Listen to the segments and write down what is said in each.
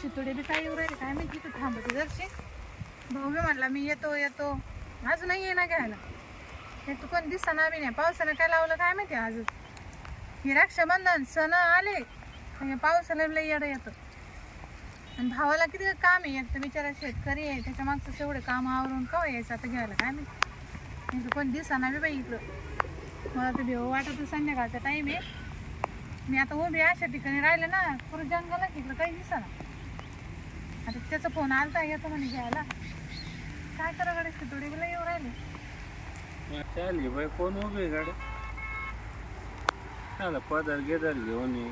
शितोडे बी काय येऊ राहिले काय माहिती तिथं थांबते जरशी. भाऊ मी म्हणला मी येतो येतो. अजूनही ये ना घ्यायला. हे तू कोण दिसना बी नाही. पावसानं काय लावलं काय माहिती आजच हे रक्षाबंधन सण आले. आणि हे पावसाला लई येडं येतं. आणि भावाला किती काम आहे एक तर बिचारा शेतकरी आहे त्याच्या मागचं तेवढं काम आवरून कवा यायचं आता घ्यायला काय माहिती? इथं कोण दिसाना बी बाई इकडं. मला तर भेव वाटत संध्याकाळचा टाईम आहे. मी आता उभी अशा ठिकाणी राहिले ना पुरं जंगला इकडं काही दिसाना. आता त्याचा फोन आलता येतो म्हणे घ्यायला. काय करा गाडी गेला येऊ राहिले? चालली बाई कोण उभी गाडी चाल पदर गेदर घेऊन ये.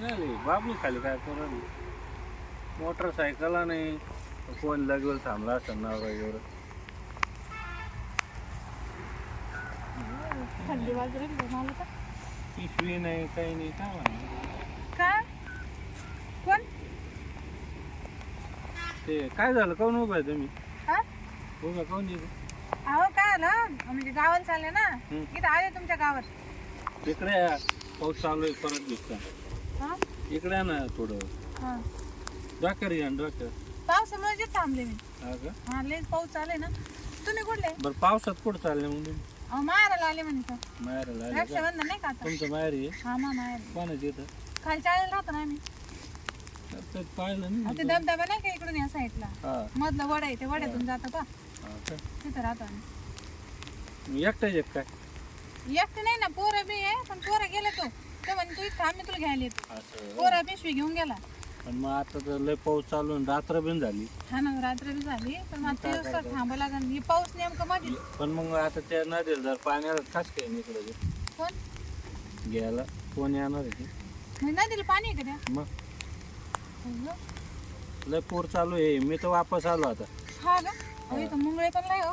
झाली बाबली खाली काय करू? मोटरसायकल नाही. कोण लगेल थांबला असं नवरा एवढं? थंडी वाजू राहिली मला तर. पिशवी नाही काही नाही काय म्हणा का कोण ते काय झालं? काऊन उभं आहे तुम्ही? हा? उभं काऊन येते अहो काय आलं म्हणजे गावात चालले ना हम्म. इथं आले तुमच्या गावात. इकडे या. पाऊस चालू आहे परत दिसता हा? इकडे या ना थोडं. हा. डॉक्टर घ्या डॉक्टर. पावसामुळे जे थांबले मी. हा का? हा लय पाऊस चालू ना. तुम्ही कुठले? बरं पावसात कुठं चालले मग तुम्ही? अहो माहेराला आले म्हणे तर. माहेराला आले का? रक्षाबंधन नाही का आता? तुमचं माहेर आहे? हा मा माहेर कोणाच्या इथं? खालच्या आळेला राहतो ना आम्ही. तर पाहिलं ते नाही धबधबा नाही का इकडून या साईडला? हा. मधलं वड आहे ते वड्यातून जातं का हा का? तिथं राहतो आम्ही. एकटाच एक काय? एकटे नाही ना पोरं बी आहे पण पोरं गेले तो. तो म्हणे तू इथं आम्ही तुला घ्यायला येतो. असं पोरं पिशवी घेऊन गेला. पण मग आता तर लय पाऊस चालू रात्र बिन झाली. हा ना रात्र बी झाली पण मग ते दिवसात थांबावं लागेल. हे पाऊस नेमकं मध्ये पण मग आता त्या नदीला जर पाण्याला खास काय निकडे कोण? घ्यायला कोण येणार आहे ते? म्हणजे नदीला पाणी आहे का त्या? मग. लय पूर चालू आहे. मी तर वापस आलो आता. हा का अहो, इथं मुंगळे पण नाही हो.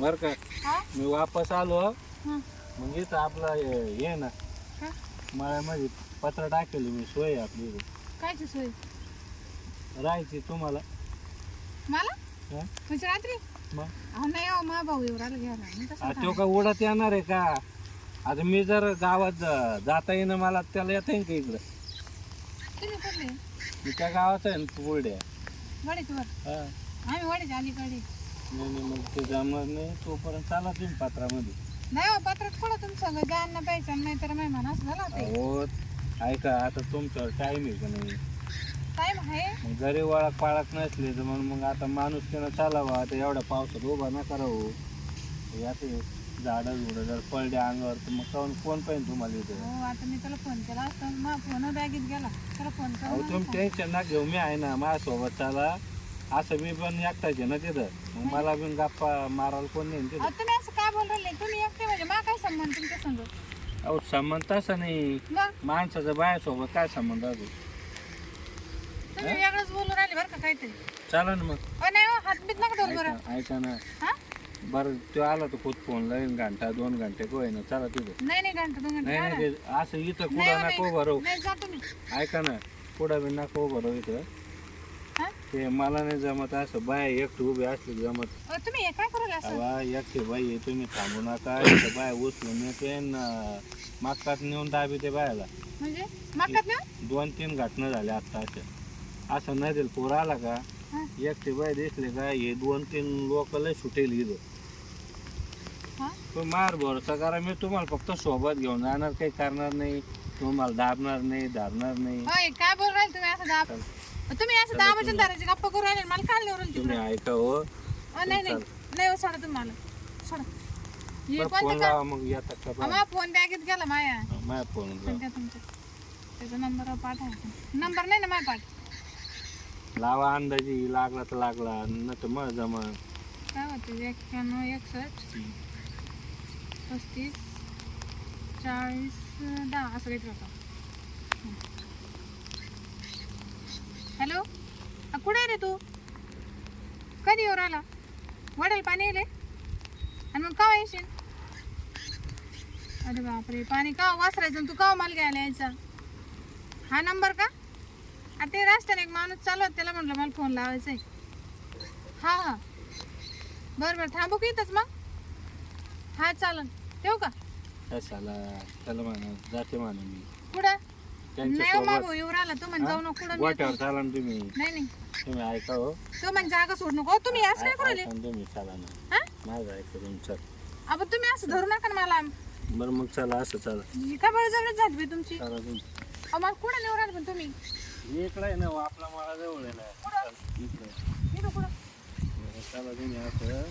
बर का? हा? मी वापस आलो. हा. मग इथं आपला हे हे ना हा? मळ्यामध्ये पत्र टाकेली मी सोय आहे आपली इथं. कायची सोय? राहायची तुम्हाला. मला? हा? म्हणजे रात्री? मग? अहो नाही हो मा भाऊ एवढा घ्यायला मी कसं आ, तो का उडत येणार आहे का? आता मी जर गावात ज- जाता येईन मला त्याला येता येईन का इकडं? कुठले मी त्या गावाचा आहे ना बोर्डे वडीच वर. हा. आम्ही वडीच अलीकडे नाही नाही, मग ते जमणार नाही तोपर्यंत चाला तुम्ही पत्रामध्ये. नाही हो पत्रात कुठं तुम्ही सगळं जाण ना पाहिजे नाही तर मेहमान असं झालं ते हो ऐका आता तुमच्यावर टाईम आहे का नाही? टाईम आहे. मग घरी वळख पाळख नसली तर मग मग आता माणूस त्यानं चालावा आता एवढ्या पावसात उभा ना करावं हे आता झाडं झुडं जर पडले अंगावर तर मग कोण कोण पाहिजे तुम्हाला इथे हो आता मी त्याला फोन केला असता मा फोन बॅगेत गेला. त्याला फोन अहो करून तुम्ही टेन्शन ना घेऊ मी आहे ना माझ्यासोबत चाला. असं मी पण एकटाच आहे ना तिथं. मग मला पण गप्पा मारायला कोण नाही ना तिथं. तुम्ही असं काय बोल राहिले? तुम्ही एकटे म्हणजे मा काय संबंध तुमच्या संग? अहो संबंध तसा नाही. मग माणसाचा बायासोबत काय संबंध असतो तुम्ही वेगळंच बोलू राहिले बरं का काहीतरी. चाला ना मग. अ नाही हो हात बीत नका धरू बरं. ऐका ऐका ना. हा? बरं तो आला तर खूप फोन लाईन घंटा दोन घंटे को आहे ना चला तिथं. नाही नाही घंटा दोन घंटे नाही काय नाही ते असं इथं नाही कुठं नको नाही. भरो नाही ऐका ना कुठं बी नको भरो इथं. हा? ते मला नाही जमत असं बाया एकटी उभी असली की जमत. अ, तुम्ही हे काय करू राहिले असं? अवा एकटी बाई आहे, तुम्ही थांबू नका. इथं बाया उचलून येते मागतात नेऊन दाबी ते बायाला. म्हणजे? दोन तीन घटना झाल्या आता अशा. असं नदील पूर आला का? एकटी बाय दिसले का हे दोन तीन लोक लय सुटेल इथं. पण मार भरोसा करा मी तुम्हाला फक्त सोबत घेऊन जाणार काही करणार नाही. तुम्हाला दाबणार नाही धरणार नाही. होय काय बोल राहिले तुम्ही असं दाब. तुम्ही असं दाबाच्या दाराची गप्पा करू राहिले मला काय निवरून तुम्ही तिकडं ऐका हो. नाही नाही नाही हो, सोडा तुम्ही मला सोडा. हे कोणतं फोन लावा मग का फोन बॅगेत गेला माया. माझ्या फोन लावा. तुमच्या त्याचा नंबर पाठवा. नंबर नाही ना माझ्या पाठ. लावा अंदाजी लागला तर लागला न तर मग जमा. काय होते एक्क्याण्णव एकसष्ट? पस्तीस चाळीस दहा असं काहीतरी होतं. हॅलो? कुठे आहे रे तू? कधी येऊ राहिला? वडेल पाणी येले आणि मग का येशील? अरे बापरे पाणी का वासरायचं तू का माल घ्यायला यायचा? हा नंबर का? अरे ते रस्त्याने एक माणूस चालवत त्याला म्हटलं मला फोन लावायचा आहे हा. हा बरं बरं थांबू की इथंच मग? हा चालन. ठेवू का? कशाला त्याला म्हणा जाते म्हणा मी. पुढं नाही हो मागो येऊ राहिला. तू म्हणजे जाऊ नको कुठं मी. चाला ना तुम्ही. नाही नाही. तुम्ही ऐका हो. तू म्हणजे जागा सोड नको. हो, तुम्ही असं काय ऐका करायले ना तुम्ही चला ना. हा? माझं ऐका तुमचं अबा तुम्ही असं धरू नका ना मला. बरं मग चला असं चला. ही का बळजबरीच झाली बाई तुमची. चला तुम्ही. अहो मला कुठं नेऊ राहिले पण तुम्ही? इकडे आहे ना हो, आपला मला जवळ आहे ना. कुठं? चला, इकडे. इथं कुठं? बरं, चला तुम्ही असं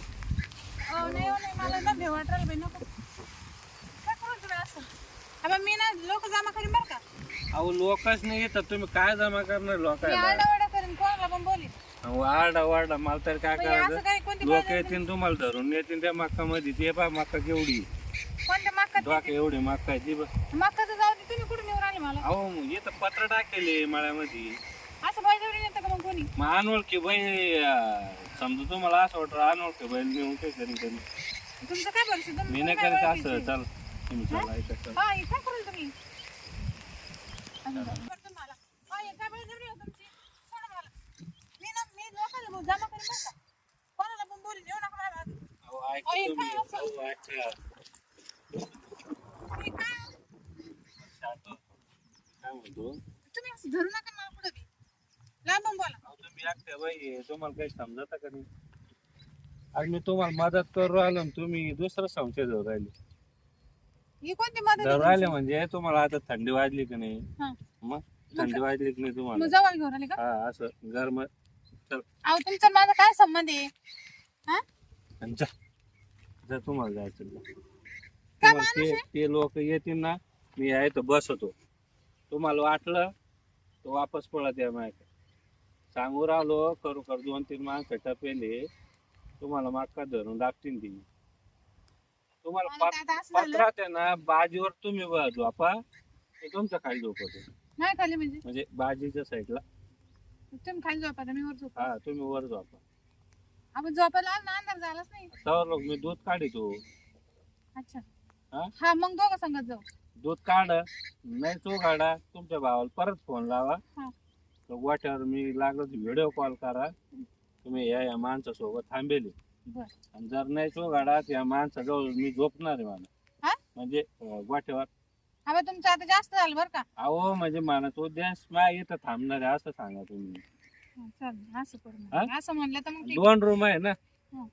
अहो नाही हो नाही मला ना भेव वाटायला बाई नको. काय करू तुम्ही असं? अबा मी ना लोक जमा करीन बरं का? अहो लोकच नाही येतात तुम्ही काय जमा करणार मी लोकांना आरडाओरडा करीन कोणाला पण बोली अहो, आरडा वारडा मला तर काय बाई, असं करायचं? काय कोणती लोक येतील तुम्हाला धरून येतील त्या मक्कामध्ये. ते पा मक्का केवढी. कोणत्या मक्का एवढी मक्का आहे. ती बघ. मक्काचं जाऊ अहो इथं पत्र टाकेले मळ्यामध्ये असं बळजबरी येतं का मग कोणी मग अनोळखी बैल समजा तुम्हाला असं वाटतं अनोळखी बैल नेऊन काय करी करी तुमचं काय भरोसा तुम्ही मी नाही काय करीत ओळखीचे? असं चल तुम्ही चला ऐका चला. हा हे काय कराल तुम्ही असं करतो मला. हा, हे काय बळजबरी आहे तुमची? सोडा मला. मी ना मी लोकांना मग जमा करीन बरं का. कोणाला पण बोलीन, येऊ नका माझ्या मागे. अहो, ऐका अहो, हे तुम्ही. काय असं? अहो, ऐका. हे काय? शांत. म्हणतो तुम्ही असं धरू नका मला पुढं बी. लांबून बोला. अहो, तुम्ही एकट्या बाई आहे, तुम्हाला काही समजत का नाही? आज मी तुम्हाला मदत करू राहिलो आणि तुम्ही दुसरं संशय धरू राहिले. ही कोणती मदत आहे धरू राहिले तुमची? म्हणजे तुम्हाला आता थंडी वाजली की नाही? हा. मग थंडी वाजली की नाही मग तुम्हाला जवळ घेऊन आले का? हा असं गरम चल. अहो तुमचा माझा काय संबंध आहे? हा? आणि जा. तुम्हाला जायचं तुम्हाला माणूस ते ते लोक येतील ना मी आहे तर बसवतो तुम्हाला वाटलं तर वापस पळत या माहिती सांगू राहिलो करू कर दोन तीन माणसं टपेले. तुम्हाला माका धरून दाखतील ती तुम्हाला मला असं झालं. पत्रात आहे ना बाजीवर तुम्ही ब- झोपा. ते तुमच्या खाली झोपतो नाही खाली म्हणजे? म्हणजे बाजीच्या साईडला. तुम्ही खाली झोपा मी वर झोपा. हा तुम्ही वर झोपा. आपण झोपायला आज ना अंधार झालाच नाही. लोक मी दूध काढितो अच्छा. हा? हा मग दोघं संगत जाऊ. दूध काढ नाही तो काढा तुमच्या भावाला परत फोन लावा. हा. तर वाट्यावर मी लागलं व्हिडिओ कॉल करा. तुम्ही या या माणसासोबत थांबेली. बर. आणि जर नाही तो गाडा त्या माणसाजवळ मी झोपणार आहे मला. हा? म्हणजे अं, वाट्यावर. हा तुमचं आता जास्त झालं बरं का? अहो म्हणजे मला तो देश मा इथं थांबणार आहे असं सांगा तुम्ही. हा, चालेल असं करू मग. असं म्हणलं तर मग ठीक. दोन रूम आहे ना? हा.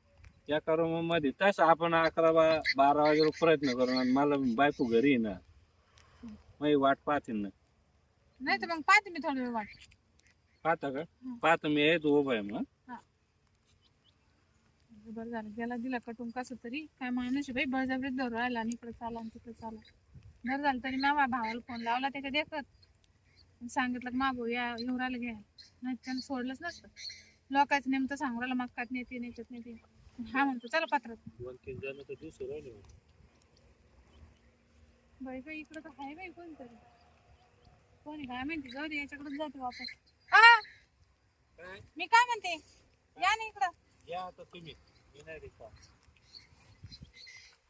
एका रूममध्ये तसं आपण अकरा बा बारा वाजेला प्रयत्न करू आणि मला बायको घरी आहे ना. मग वाट पाहतील ना. नाही तर मग पाहते मी थोडा वेळ वाट. पाहता का. पाहता मी आहे तो उभा आहे मग. बरं झालं गेला दिला कटून कसं तरी. काय माणूस आहे बाई बळजबरीत धरू राहिला आणि इकडे चाला आणि तिकडे चाला बरं झालं तरी मामा भावाला फोन लावला त्याच्या देखत. आणि सांगितलं की मागो या येऊ राहिलं घ्या नाही त्यानं सोडलंच नसतं. लोकांचं नेमकं सांगू राहिलं मक्कात नेते नेतात नेते. हा म्हणतो चला पत्रात. दोन तीन जण तर दिसू राहिले बाई बाई इकडं तर आहे बाई कोणतरी. कोणी काय माहिती जाऊ दे याच्याकडून जाते वापस. हा काय? मी काय म्हणते? या ना इकडं. या आता तुम्ही.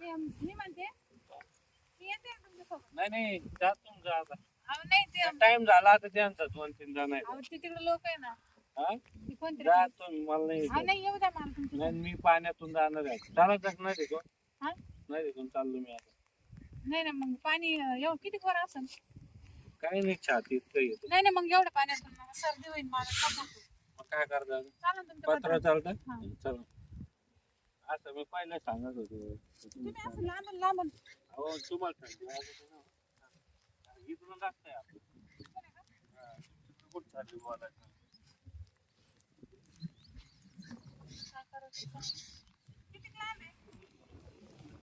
ते मी म्हणते मी येते ना तुमच्यासोबत नाही नाही जा आता. अहो नाही ते टाइम झाला आता त्यांचा दोन तीन जण आहेत. अहो ते तिकडे लोक आहे ना. हा? ती कोणतरी जा तुम्ही मला नाही अहो नाही येऊ द्या मला तुमच्या मी पाण्यातून जाणार आहे. चला जात नाही देखो हा. नाही चाललो मी आता. नाही ना मग पाणी एवढं किती वर असेल? काही नाही छातीत काही येतो नाही. नाही मग एवढं पाण्यातून मला सर्दी होईल मला. मग काय करता चालेल तुमच्या पत्र. पत्रात. चालतं? हा. चला. असं मी पहिलं सांगत होतो. तुम्ही असं लांबून लांबून. हो तुम्हाला थंडी वाजत आहे ना इकडून लागतंय आपलं. हा, कुठं चालली बोलायचं? काय करायचं?